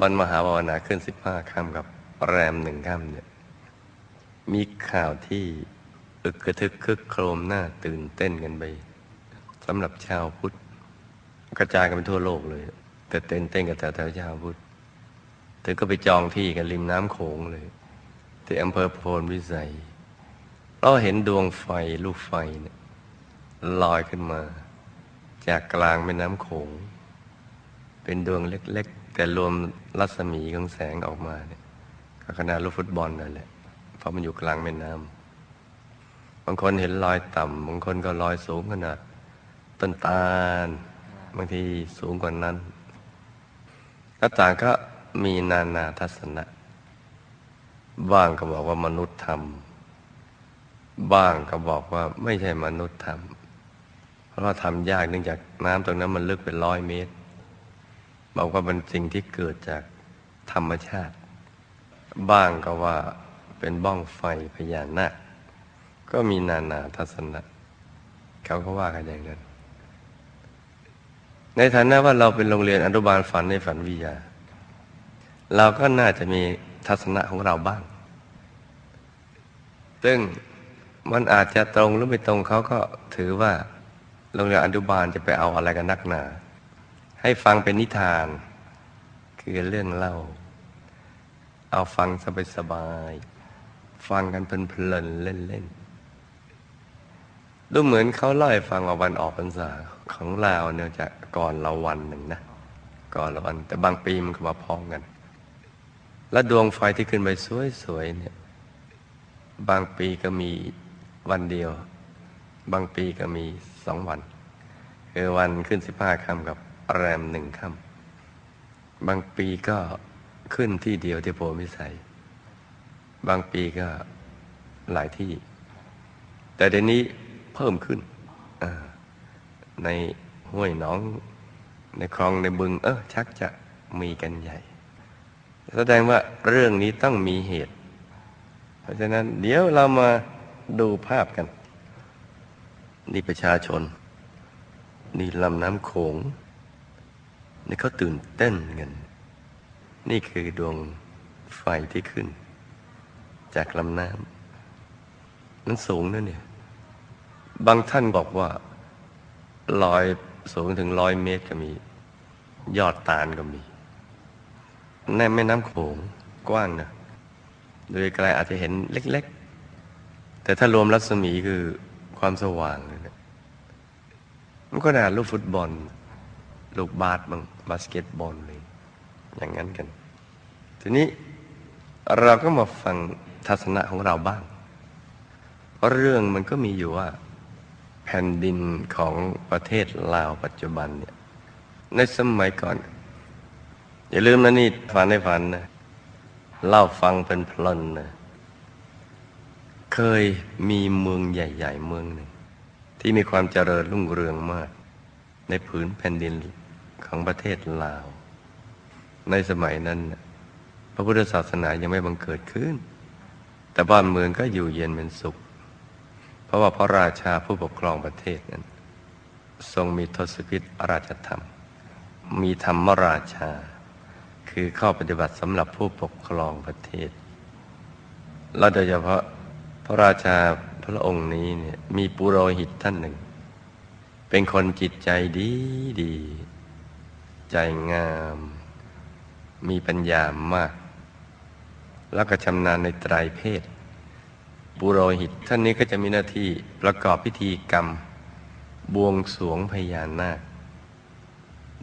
บรรมหาภาวนาขึ้นสิบห้าค่ำกับแรมหนึ่งค่ำเนี่ยมีข่าวที่อึกกระทึกคึกโครมหน้าตื่นเต้นกันไปสำหรับชาวพุทธกระจายกันไปทั่วโลกเลย แต่เต้นเต้นกับแถวแถวชาวพุทธเธอก็ไปจองที่กันริมน้ำโขงเลย ที่อำเภอโพนวิสัยเราเห็นดวงไฟลูกไฟเนี่ยลอยขึ้นมา จากกลางแม่น้ำโขง เป็นดวงเล็ก แต่รวมรัศมีของแสงออกมาเนี่ยก็ขนาดลูกฟุตบอลนั่นแหละเพราะมันอยู่กลางแม่น้ำบางคนเห็นลอยต่ำบางคนก็ลอยสูงขนาดต้นตาลบางทีสูงกว่านั้นก็ต่างก็มีนานาทัศนะ บ้างก็บอกว่ามนุษย์ทำบ้างก็บอกว่าไม่ใช่มนุษย์ทำเพราะว่าทำยากเนื่องจากน้ำตรงนั้นมันลึกเป็นร้อยเมตร บอกว่าเป็นสิ่งที่เกิดจากธรรมชาติ บ้างก็ว่าเป็นบ้องไฟพญานาคก็มีนานาทัศนะ เขาก็ว่ากันอย่างนั้น ในฐานะว่าเราเป็นโรงเรียนอนุบาลฝันในฝันวิทยา เราก็น่าจะมีทัศนะของเราบ้าง ซึ่งมันอาจจะตรงหรือไม่ตรงเขาก็ถือว่าโรงเรียนอนุบาลจะไปเอาอะไรกันนักหนา ให้ฟังเป็นนิทาน คือเรื่องเล่า เอาฟังสบายๆฟังกันเพลินๆเล่นๆดูเหมือนเขาเล่าให้ฟังว่าวันออกพรรษาของเราเนี่ยจะก่อนเราวันหนึ่งนะ ก่อนเราวัน แต่บางปีมันก็มาพ้องกัน และดวงไฟที่ขึ้นไปสวยๆเนี่ย บางปีก็มีวันเดียว บางปีก็มีสองวัน คือวันขึ้นสิบห้าค่ำกับ แรมหนึ่งค่ำบางปีก็ขึ้นที่เดียวที่โพมิสัย บางปีก็หลายที่ แต่เดี๋ยวนี้เพิ่มขึ้นในห้วยหนอง ในคลองในบึง เออชักจะมีกันใหญ่ แสดงว่าเรื่องนี้ต้องมีเหตุ เพราะฉะนั้น เดี๋ยวเรามาดูภาพกัน นี่ประชาชน นี่ลำน้ำโขง นี่เขาตื่นเต้นกันนี่คือดวงไฟที่ขึ้น จากลำน้ำนั้นสูงนะเนี่ย บางท่านบอกว่าลอยสูงถึงร้อยเมตรก็มี ยอดตาลก็มี ในแม่น้ำโขงกว้างนะโดยไกลอาจจะเห็นเล็ก ๆ แต่ถ้ารวมรัศมีคือความสว่างเลยนะมันก็นาลูกฟุตบอล ลูกบาสบ้าง บาสเกตบอลเลยอย่างนั้นกัน ทีนี้เราก็มาฟังทัศนะของเราบ้างเพราะเรื่องมันก็มีอยู่ว่า แผ่นดินของประเทศลาวปัจจุบันเนี่ยในสมัยก่อน อย่าลืมนะนี่ฝันในฝันนะเล่าฟังเป็นพลนนะเคยมีเมืองใหญ่ ๆ เมืองหนึ่งที่มีความเจริญรุ่งเรืองมาก ในผืนแผ่นดิน ของประเทศลาว ในสมัยนั้น พระพุทธศาสนายังไม่บังเกิดขึ้น แต่บ้านเมืองก็อยู่เย็นเป็นสุข เพราะว่าพระราชาผู้ปกครองประเทศนั้น ทรงมีทศพิธราชธรรม มีธรรมราชา คือข้อปฏิบัติสำหรับผู้ปกครองประเทศ และโดยเฉพาะพระราชาพระองค์นี้เนี่ยมีปุโรหิตท่านหนึ่ง เป็นคนจิตใจดีดี ใจงาม มีปัญญามาก แล้วก็ชำนาญในไตรเพศ ปุโรหิตท่านนี้ก็จะมีหน้าที่ประกอบพิธีกรรม บวงสรวงพญานาค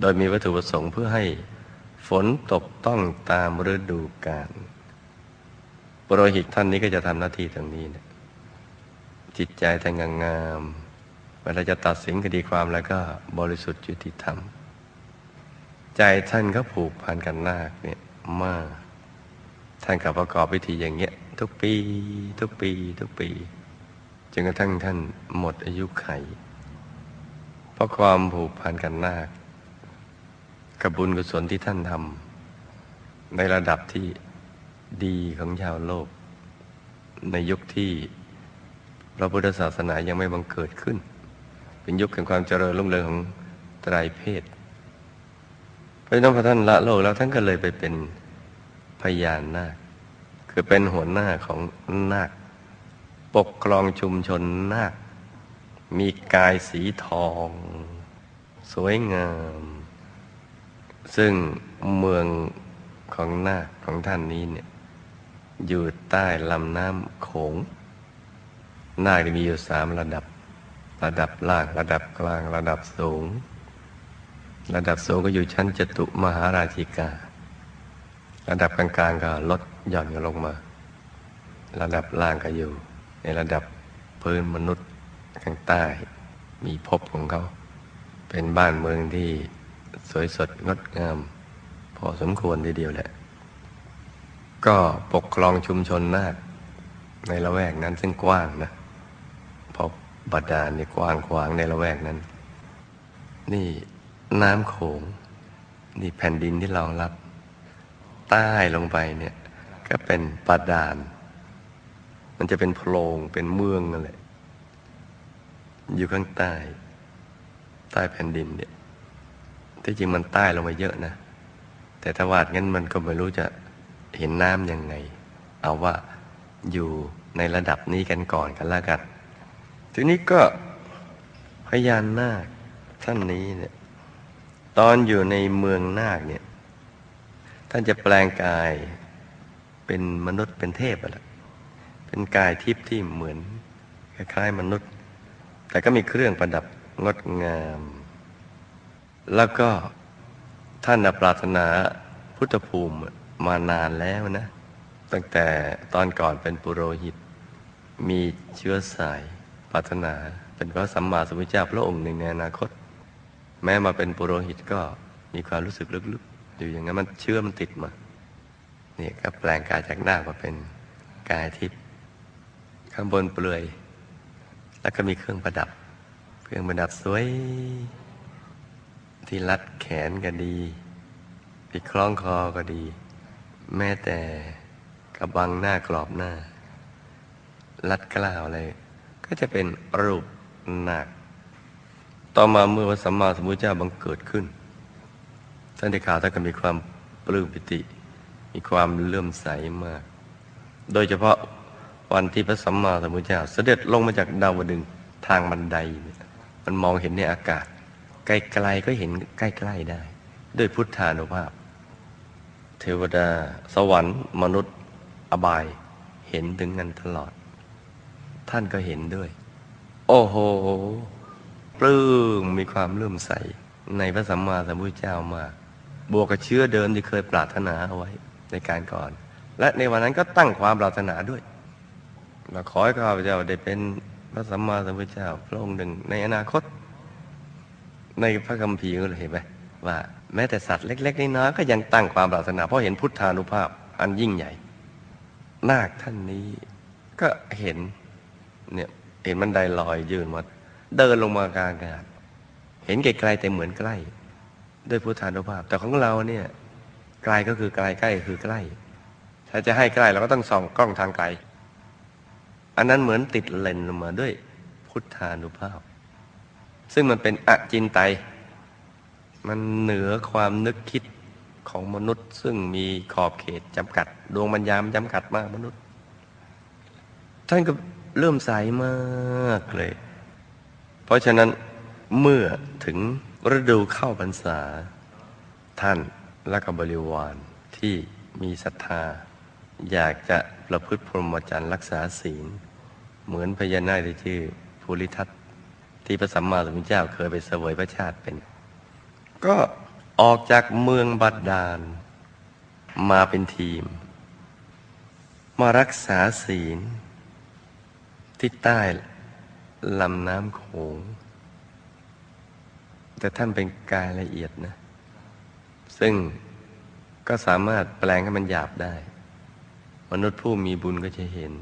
โดยมีวัตถุประสงค์เพื่อให้ฝนตกต้องตามฤดูกาลปุโรหิตท่านนี้ก็จะทำหน้าที่ตรงนี้นะจิตใจท่านงามเวลาจะตัดสินคดีความแล้วก็บริสุทธิ์ยุติธรรม ใจท่านก็ผูกพันกันนาคเนี่ยมาก ท่านกับประกอบพิธีอย่างเงี้ย ทุกปี ทุกปี ทุกปีจนกระทั่งท่านหมดอายุไข เพราะความผูกพันกันนาคกับบุญกุศลที่ท่านทำในระดับที่ดีของชาวโลก ในยุคที่พระพุทธศาสนายังไม่บังเกิดขึ้น เป็นยุคแห่งความเจริญรุ่งเรืองของไตรเพศ เพราะนั้นพอท่านละโลกแล้วท่านก็เลยไปเป็นพยานนาค คือเป็นหัวหน้าของนาค ปกครองชุมชนนาค มีกายสีทอง สวยงาม ซึ่งเมืองของนาคของท่านนี้เนี่ยอยู่ใต้ลำน้ำโขง นาคมีอยู่สามระดับ ระดับล่าง ระดับกลาง ระดับสูง ระดับสูงก็อยู่ชั้นจตุมหาราชิกา ระดับกลางๆก็ลดหย่อนลงมา ระดับล่างก็อยู่ ในระดับพื้นมนุษย์ข้างใต้มีภพของเขา เป็นบ้านเมืองที่สวยสดงดงาม พอสมควรทีเดียวแหละ ก็ปกครองชุมชนนาคในละแวกนั้นซึ่งกว้างนะเพราะบาดาลนี่กว้างขวางในละแวกนั้น นี่ น้ำโขง นี่แผ่นดินที่รองรับ ใต้ลงไปเนี่ย ก็เป็นบาดาลมันจะเป็นโพรงเป็นเมืองนั่นแหละอยู่ข้างใต้ ใต้แผ่นดินเนี่ยที่จริงมันใต้ลงไปเยอะนะ แต่ถ้าวาดงั้นมันก็ไม่รู้จะเห็นน้ำยังไง เอาว่าอยู่ในระดับนี้กันก่อนกันล้วกันทีนี้ก็พยานนาคท่านนี้เนี่ย ตอนอยู่ในเมืองนาคเนี่ย ท่านจะแปลงกายเป็นมนุษย์เป็นเทพอะไรเป็นกายทิพย์ที่เหมือน คล้ายๆมนุษย์ แต่ก็มีเครื่องประดับงดงาม แล้วก็ท่านปรารถนาพุทธภูมิมานานแล้วนะ ตั้งแต่ตอนก่อนเป็นปุโรหิต มีเชื้อสายปรารถนาเป็นพระสัมมาสัมพุทธเจ้าพระองค์หนึ่งในอนาคต แม้มาเป็นปุโรหิตก็มีความรู้สึกลึกๆ อยู่อย่างนั้นมันเชื่อมันติดมาเนี่ยก็แปลงกายจากหน้ามาเป็นกายทิพย์ข้างบนเปลือย แล้วก็มีเครื่องประดับ เครื่องประดับสวย ที่รัดแขนก็ดีที่คล้องคอก็ดี แม้แต่กระบังหน้ากรอบหน้าลัดกล้าวอะไรก็จะเป็นรูปหนัก ต่อมาเมื่อพระสัมมาสัมพุทธเจ้าบังเกิดขึ้น ท่านได้ข่าวท่านก็มีความปลื้มปิติ มีความเลื่อมใสมาก โดยเฉพาะวันที่พระสัมมาสัมพุทธเจ้า เสด็จลงมาจากดาวดึงทางบันได มันมองเห็นในอากาศ ไกลๆก็เห็นใกล้ๆได้ ด้วยพุทธานุภาพ เทวดา สวรรค์ มนุษย์ อบาย เห็นถึงกันตลอด ท่านก็เห็นด้วย โอ้โห ลื้มมีความเลื่อมใสในพระสัมมาสัมพุทธเจ้ามาก บวกกับเชื้อเดิมที่เคยปรารถนาเอาไว้ในการก่อน และในวันนั้นก็ตั้งความปรารถนาด้วยเราขอให้ข้าพเจ้าได้เป็นพระสัมมาสัมพุทธเจ้าพระองค์หนึ่งในอนาคต ในพระคัมภีร์ก็เลยเห็นไหมว่าแม้แต่สัตว์เล็ก ๆน้อยๆก็ยังตั้งความปรารถนา เพราะเห็นพุทธานุภาพอันยิ่งใหญ่ นาคท่านนี้ก็เห็นเนี่ยเห็นมันไดลอยยืนมา เดินลงมากลางอากาศเห็นไกลๆแต่เหมือนใกล้ ด้วยพุทธานุภาพ แต่ของเราเนี่ยไกลก็คือไกลใกล้คือใกล้ ถ้าจะให้ใกล้เราก็ต้องส่องกล้องทางไกล อันนั้นเหมือนติดเลนลงมาด้วยพุทธานุภาพ ซึ่งมันเป็นอจินไตยมันเหนือความนึกคิดของมนุษย์ ซึ่งมีขอบเขตจำกัด ดวงปัญญามจำกัดมากมนุษย์ ท่านก็เริ่มใสมากเลย เพราะฉะนั้นเมื่อถึงฤดูเข้าพรรษา ท่านและกับบริวารที่มีศรัทธา อยากจะประพฤติพรหมจรรย์รักษาศีล เหมือนพญานาคที่ชื่อภูริทัตที่พระสัมมาสัมพุทธเจ้าเคยไปเสวยพระชาติเป็น ก็ออกจากเมืองบัดดาล มาเป็นทีม มารักษาศีล ที่ใต้ ลำน้ำโขง แต่ท่านเป็นกายละเอียดนะ ซึ่งก็สามารถแปลงให้มันหยาบได้ มนุษย์ผู้มีบุญก็จะเห็น